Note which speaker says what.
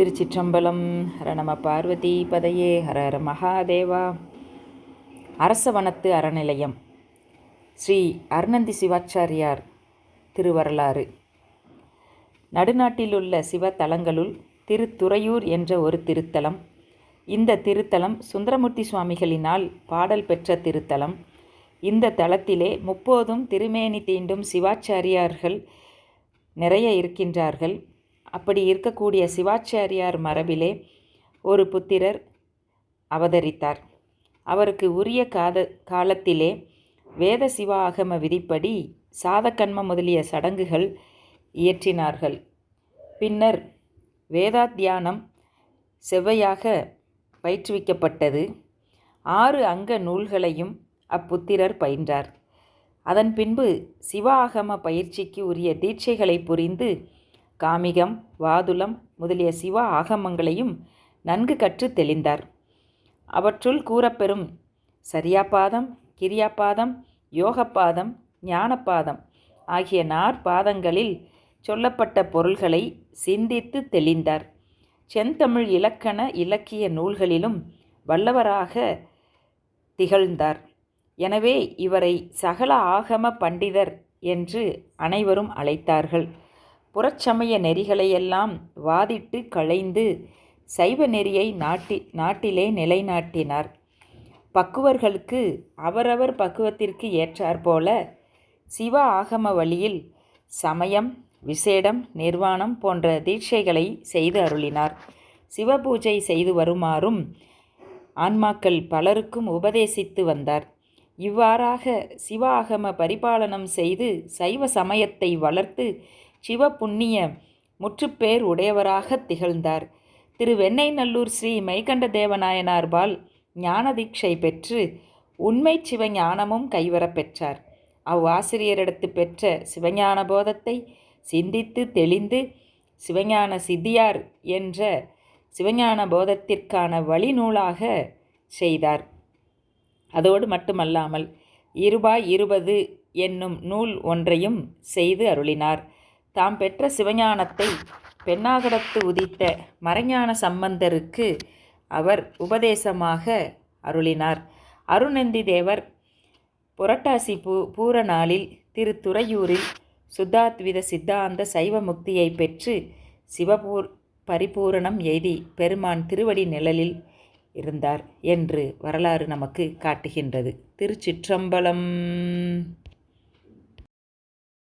Speaker 1: திருச்சிற்றம்பலம். ஹர பார்வதி பதையே. ஹர ஹர மகாதேவா. அரசவனத்து அறநிலையம். ஸ்ரீ அருணந்தி சிவாச்சாரியார் திருவரலாறு. நடுநாட்டிலுள்ள சிவத்தலங்களுள் திருத்துறையூர் என்ற ஒரு திருத்தலம். இந்த திருத்தலம் சுந்தரமூர்த்தி சுவாமிகளினால் பாடல் பெற்ற திருத்தலம். இந்த தலத்திலே முப்போதும் திருமேனி தீண்டும் சிவாச்சாரியார்கள் நிறைய இருக்கின்றார்கள். அப்படி இருக்கக்கூடிய சிவாச்சாரியார் மரபிலே ஒரு புத்திரர் அவதரித்தார். அவருக்கு உரிய காத காலத்திலே வேத சிவ ஆகம விதிப்படி சாதக்கண்ம முதலிய சடங்குகள் இயற்றினார்கள். பின்னர் வேதாத்தியானம் செவ்வையாக பயிற்றுவிக்கப்பட்டது. ஆறு அங்க நூல்களையும் அப்புத்திரர் பயின்றார். அதன் பின்பு சிவ ஆகம பயிற்சிக்கு உரிய தீட்சைகளை புரிந்து காமிகம் வாதுலம் முதலிய சிவ ஆகமங்களையும் நன்கு கற்று தெளிந்தார். அவற்றுள் கூறப்பெறும் சரியாபாதம் கிரியாபாதம் யோகப்பாதம் ஞானப்பாதம் ஆகிய நாற்பாதங்களில் சொல்லப்பட்ட பொருள்களை சிந்தித்து தெளிந்தார். செந்தமிழ் இலக்கண இலக்கிய நூல்களிலும் வல்லவராக திகழ்ந்தார். எனவே இவரை சகல ஆகம பண்டிதர் என்று அனைவரும் அழைத்தார்கள். புறச்சமய நெறிகளையெல்லாம் வாதிட்டு களைந்து சைவ நெறியை நாட்டி நாட்டிலே நிலைநாட்டினார். பக்குவர்களுக்கு அவரவர் பக்குவத்திற்கு ஏற்றாற்போல சிவ ஆகம வழியில் சமயம் விசேடம் நிர்வாணம் போன்ற தீட்சைகளை செய்து அருளினார். சிவபூஜை செய்து வருமாறும் ஆன்மாக்கள் பலருக்கும் உபதேசித்து வந்தார். இவ்வாறாக சிவ ஆகம பரிபாலனம் செய்து சைவ சமயத்தை வளர்த்து சிவ புண்ணிய முற்றுப்பேர் உடையவராக திகழ்ந்தார். திரு வெண்ணைநல்லூர் ஸ்ரீ மைகண்ட தேவநாயனார்பால் ஞானதீட்சை பெற்று உண்மை சிவஞானமும் கைவரப் பெற்றார். அவ்வாசிரியரிடத்து பெற்ற சிவஞான போதத்தை சிந்தித்து தெளிந்து சிவஞான சித்தியார் என்ற சிவஞான போதத்திற்கான வழிநூலாக செய்தார். அதோடு மட்டுமல்லாமல் இருபாய் இருபது என்னும் நூல் ஒன்றையும் செய்து அருளினார். தாம் பெற்ற சிவஞானத்தை பெண்ணாகடத்து உதித்த மறைஞான சம்பந்தருக்கு அவர் உபதேசமாக அருளினார். அருணந்தி தேவர் புரட்டாசி பூ பூர நாளில் திருத்துறையூரில் சுத்தாத்வித சித்தாந்த சைவ முக்தியை பெற்று சிவபூர் பரிபூரணம் எய்தி பெருமான் திருவடி நிழலில் இருந்தார் என்று வரலாறு நமக்கு காட்டுகின்றது. திருச்சிற்றம்பலம்.